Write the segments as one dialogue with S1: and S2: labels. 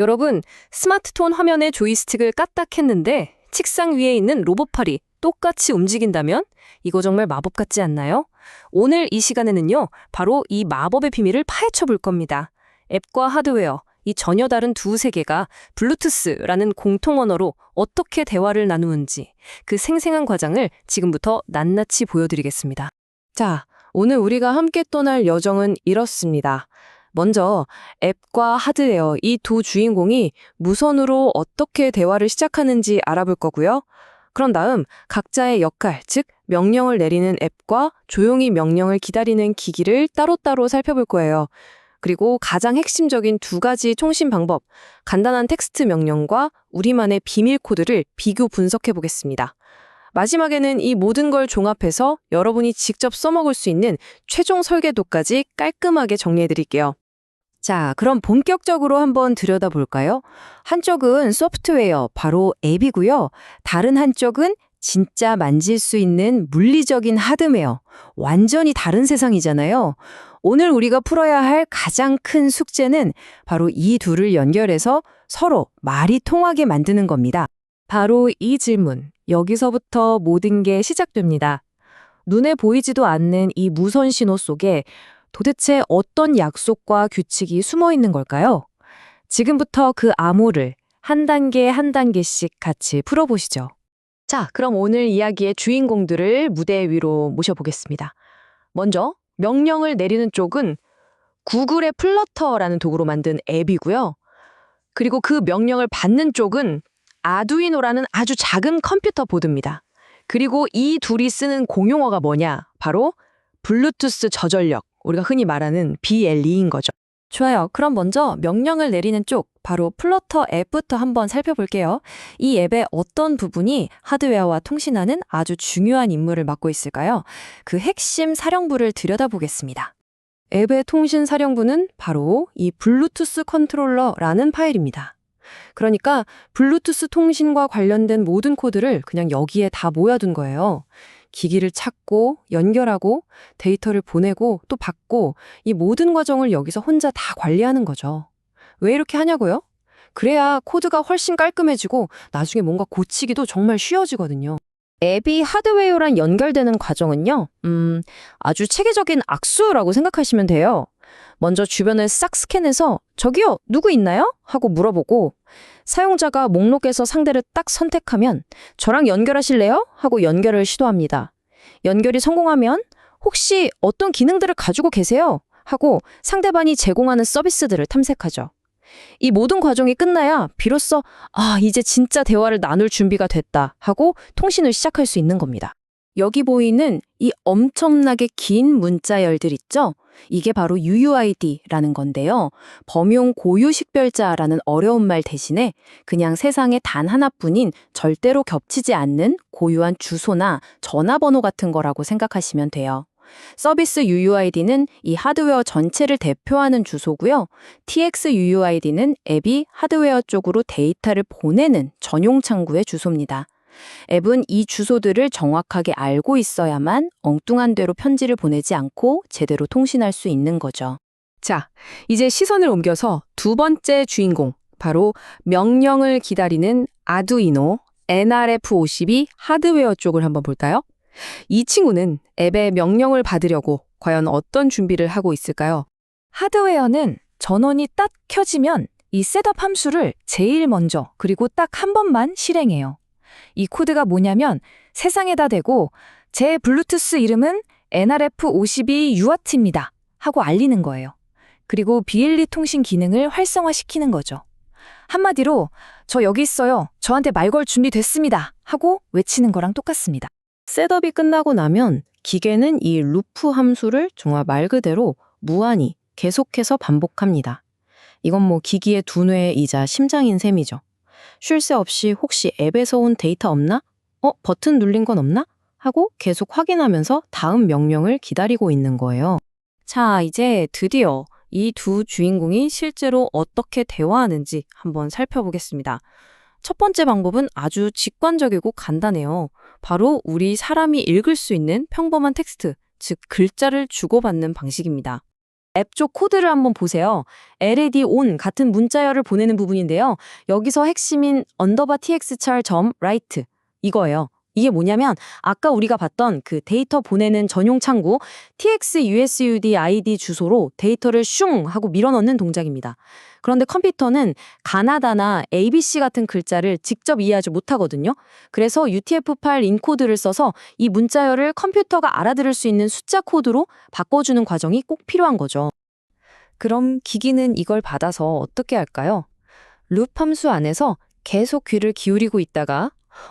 S1: 여러분, 스마트폰 화면에 조이스틱을 까딱했는데 책상 위에 있는 로봇팔이 똑같이 움직인다면 이거 정말 마법 같지 않나요? 오늘 이 시간에는요, 바로 이 마법의 비밀을 파헤쳐 볼 겁니다. 앱과 하드웨어, 이 전혀 다른 두 세계가 블루투스라는 공통 언어로 어떻게 대화를 나누는지 그 생생한 과정을 지금부터 낱낱이 보여드리겠습니다.
S2: 자, 오늘 우리가 함께 떠날 여정은 이렇습니다. 먼저 앱과 하드웨어 이 두 주인공이 무선으로 어떻게 대화를 시작하는지 알아볼 거고요. 그런 다음 각자의 역할, 즉 명령을 내리는 앱과 조용히 명령을 기다리는 기기를 따로따로 살펴볼 거예요. 그리고 가장 핵심적인 두 가지 통신 방법, 간단한 텍스트 명령과 우리만의 비밀 코드를 비교 분석해 보겠습니다. 마지막에는 이 모든 걸 종합해서 여러분이 직접 써먹을 수 있는 최종 설계도까지 깔끔하게 정리해 드릴게요. 자, 그럼 본격적으로 한번 들여다볼까요? 한쪽은 소프트웨어, 바로 앱이고요. 다른 한쪽은 진짜 만질 수 있는 물리적인 하드웨어, 완전히 다른 세상이잖아요. 오늘 우리가 풀어야 할 가장 큰 숙제는 바로 이 둘을 연결해서 서로 말이 통하게 만드는 겁니다. 바로 이 질문, 여기서부터 모든 게 시작됩니다. 눈에 보이지도 않는 이 무선 신호 속에 도대체 어떤 약속과 규칙이 숨어 있는 걸까요? 지금부터 그 암호를 한 단계 한 단계씩 같이 풀어보시죠. 자, 그럼 오늘 이야기의 주인공들을 무대 위로 모셔보겠습니다. 먼저 명령을 내리는 쪽은 구글의 플러터라는 도구로 만든 앱이고요. 그리고 그 명령을 받는 쪽은 아두이노라는 아주 작은 컴퓨터 보드입니다. 그리고 이 둘이 쓰는 공용어가 뭐냐? 바로 블루투스 저전력, 우리가 흔히 말하는 BLE인 거죠. 좋아요. 그럼 먼저 명령을 내리는 쪽, 바로 플러터 앱부터 한번 살펴볼게요. 이 앱의 어떤 부분이 하드웨어와 통신하는 아주 중요한 임무를 맡고 있을까요? 그 핵심 사령부를 들여다보겠습니다. 앱의 통신 사령부는 바로 이 블루투스 컨트롤러라는 파일입니다. 그러니까 블루투스 통신과 관련된 모든 코드를 그냥 여기에 다 모아둔 거예요. 기기를 찾고 연결하고 데이터를 보내고 또 받고 이 모든 과정을 여기서 혼자 다 관리하는 거죠. 왜 이렇게 하냐고요? 그래야 코드가 훨씬 깔끔해지고 나중에 뭔가 고치기도 정말 쉬워지거든요. 앱이 하드웨어랑 연결되는 과정은요, 음, 아주 체계적인 악수라고 생각하시면 돼요. 먼저 주변을 싹 스캔해서 저기요, 누구 있나요? 하고 물어보고 사용자가 목록에서 상대를 딱 선택하면 저랑 연결하실래요? 하고 연결을 시도합니다. 연결이 성공하면 혹시 어떤 기능들을 가지고 계세요? 하고 상대방이 제공하는 서비스들을 탐색하죠. 이 모든 과정이 끝나야 비로소 아, 이제 진짜 대화를 나눌 준비가 됐다 하고 통신을 시작할 수 있는 겁니다. 여기 보이는 이 엄청나게 긴 문자열들 있죠? 이게 바로 UUID라는 건데요. 범용 고유 식별자라는 어려운 말 대신에 그냥 세상에 단 하나뿐인 절대로 겹치지 않는 고유한 주소나 전화번호 같은 거라고 생각하시면 돼요. 서비스 UUID는 이 하드웨어 전체를 대표하는 주소고요. TX UUID는 앱이 하드웨어 쪽으로 데이터를 보내는 전용 창구의 주소입니다. 앱은 이 주소들을 정확하게 알고 있어야만 엉뚱한 대로 편지를 보내지 않고 제대로 통신할 수 있는 거죠. 자, 이제 시선을 옮겨서 두 번째 주인공, 바로 명령을 기다리는 아두이노 NRF52 하드웨어 쪽을 한번 볼까요? 이 친구는 앱의 명령을 받으려고 과연 어떤 준비를 하고 있을까요? 하드웨어는 전원이 딱 켜지면 이 셋업 함수를 제일 먼저 그리고 딱 한 번만 실행해요. 이 코드가 뭐냐면 세상에다 대고 제 블루투스 이름은 NRF52 UART입니다 하고 알리는 거예요. 그리고 BLE 통신 기능을 활성화시키는 거죠. 한마디로 저 여기 있어요. 저한테 말 걸 준비 됐습니다. 하고 외치는 거랑 똑같습니다. 셋업이 끝나고 나면 기계는 이 루프 함수를 정말 말 그대로 무한히 계속해서 반복합니다. 이건 뭐 기기의 두뇌이자 심장인 셈이죠. 쉴 새 없이 혹시 앱에서 온 데이터 없나? 어, 버튼 눌린 건 없나? 하고 계속 확인하면서 다음 명령을 기다리고 있는 거예요. 자, 이제 드디어 이 두 주인공이 실제로 어떻게 대화하는지 한번 살펴보겠습니다. 첫 번째 방법은 아주 직관적이고 간단해요. 바로 우리 사람이 읽을 수 있는 평범한 텍스트, 즉 글자를 주고받는 방식입니다. 앱 쪽 코드를 한번 보세요. LED on 같은 문자열을 보내는 부분인데요. 여기서 핵심인 언더바 txchar 점 right 이거예요. 이게 뭐냐면 아까 우리가 봤던 그 데이터 보내는 전용 창구 txusud id 주소로 데이터를 슝 하고 밀어넣는 동작입니다. 그런데 컴퓨터는 가나다나 ABC 같은 글자를 직접 이해하지 못하거든요. 그래서 UTF-8 인코드를 써서 이 문자열을 컴퓨터가 알아들을 수 있는 숫자 코드로 바꿔주는 과정이 꼭 필요한 거죠. 그럼 기기는 이걸 받아서 어떻게 할까요? 룹 함수 안에서 계속 귀를 기울이고 있다가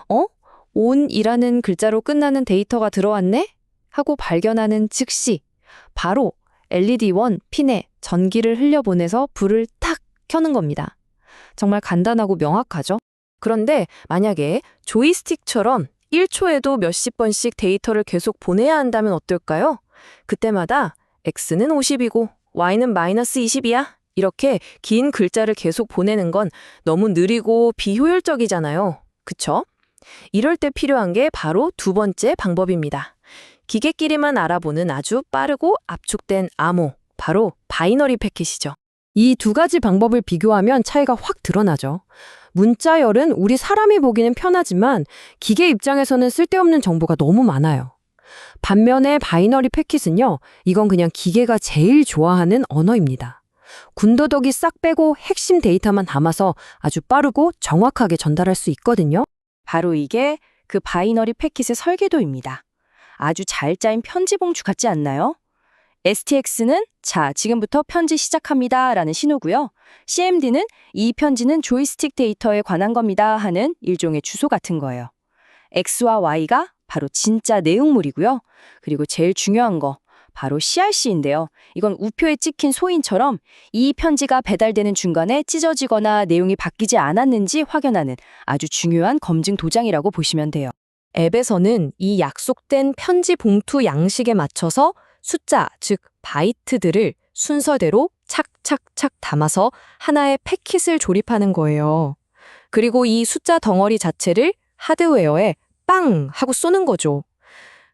S2: 어? On이라는 글자로 끝나는 데이터가 들어왔네? 하고 발견하는 즉시 바로 LED1 핀에 전기를 흘려보내서 불을 탁 켜는 겁니다. 정말 간단하고 명확하죠? 그런데 만약에 조이스틱처럼 1초에도 몇십 번씩 데이터를 계속 보내야 한다면 어떨까요? 그때마다 x는 50이고 y는 마이너스 20이야. 이렇게 긴 글자를 계속 보내는 건 너무 느리고 비효율적이잖아요. 그쵸? 이럴 때 필요한 게 바로 두 번째 방법입니다. 기계끼리만 알아보는 아주 빠르고 압축된 암호, 바로 바이너리 패킷이죠. 이 두 가지 방법을 비교하면 차이가 확 드러나죠. 문자열은 우리 사람이 보기는 편하지만 기계 입장에서는 쓸데없는 정보가 너무 많아요. 반면에 바이너리 패킷은요, 이건 그냥 기계가 제일 좋아하는 언어입니다. 군더더기 싹 빼고 핵심 데이터만 담아서 아주 빠르고 정확하게 전달할 수 있거든요.
S3: 바로 이게 그 바이너리 패킷의 설계도입니다. 아주 잘 짜인 편지 봉투 같지 않나요? STX는 자, 지금부터 편지 시작합니다 라는 신호고요. CMD는 이 편지는 조이스틱 데이터에 관한 겁니다 하는 일종의 주소 같은 거예요. X와 Y가 바로 진짜 내용물이고요. 그리고 제일 중요한 거 바로 CRC인데요. 이건 우표에 찍힌 소인처럼 이 편지가 배달되는 중간에 찢어지거나 내용이 바뀌지 않았는지 확인하는 아주 중요한 검증 도장이라고 보시면 돼요.
S2: 앱에서는 이 약속된 편지 봉투 양식에 맞춰서 숫자, 즉 바이트들을 순서대로 착착착 담아서 하나의 패킷을 조립하는 거예요. 그리고 이 숫자 덩어리 자체를 하드웨어에 빵 하고 쏘는 거죠.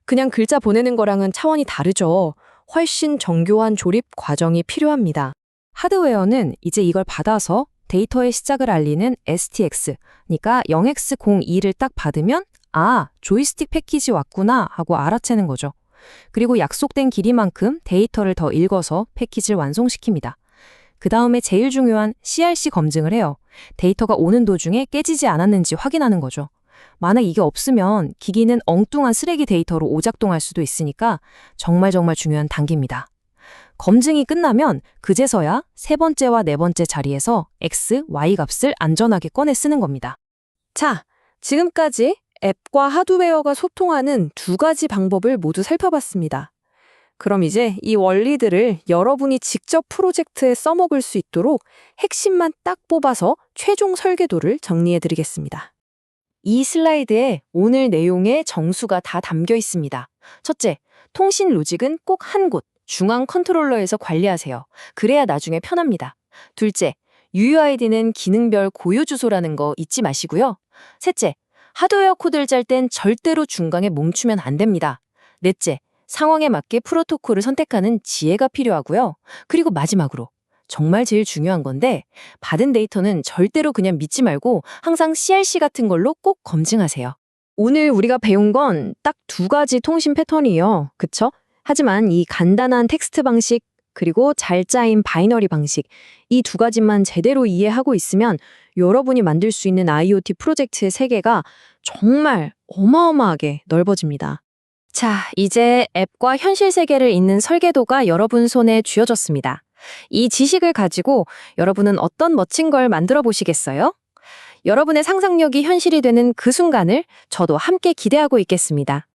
S2: 그냥 글자 보내는 거랑은 차원이 다르죠. 훨씬 정교한 조립 과정이 필요합니다. 하드웨어는 이제 이걸 받아서 데이터의 시작을 알리는 STX, 그러니까 0x02를 딱 받으면 아, 조이스틱 패키지 왔구나 하고 알아채는 거죠. 그리고 약속된 길이만큼 데이터를 더 읽어서 패키지를 완성시킵니다. 그 다음에 제일 중요한 CRC 검증을 해요. 데이터가 오는 도중에 깨지지 않았는지 확인하는 거죠. 만약 이게 없으면 기기는 엉뚱한 쓰레기 데이터로 오작동할 수도 있으니까 정말 정말 중요한 단계입니다. 검증이 끝나면 그제서야 세 번째와 네 번째 자리에서 X, Y 값을 안전하게 꺼내 쓰는 겁니다. 자, 지금까지 앱과 하드웨어가 소통하는 두 가지 방법을 모두 살펴봤습니다. 그럼 이제 이 원리들을 여러분이 직접 프로젝트에 써먹을 수 있도록 핵심만 딱 뽑아서 최종 설계도를 정리해 드리겠습니다. 이 슬라이드에 오늘 내용의 정수가 다 담겨 있습니다. 첫째, 통신 로직은 꼭 한 곳, 중앙 컨트롤러에서 관리하세요. 그래야 나중에 편합니다. 둘째, UUID는 기능별 고유 주소라는 거 잊지 마시고요. 셋째, 하드웨어 코드를 짤 땐 절대로 중간에 멈추면 안 됩니다. 넷째, 상황에 맞게 프로토콜을 선택하는 지혜가 필요하고요. 그리고 마지막으로 정말 제일 중요한 건데 받은 데이터는 절대로 그냥 믿지 말고 항상 CRC 같은 걸로 꼭 검증하세요. 오늘 우리가 배운 건 딱 두 가지 통신 패턴이에요. 그쵸? 하지만 이 간단한 텍스트 방식 그리고 잘 짜인 바이너리 방식 이 두 가지만 제대로 이해하고 있으면 여러분이 만들 수 있는 IoT 프로젝트의 세계가 정말 어마어마하게 넓어집니다. 자, 이제 앱과 현실 세계를 잇는 설계도가 여러분 손에 쥐어졌습니다. 이 지식을 가지고 여러분은 어떤 멋진 걸 만들어 보시겠어요? 여러분의 상상력이 현실이 되는 그 순간을 저도 함께 기대하고 있겠습니다.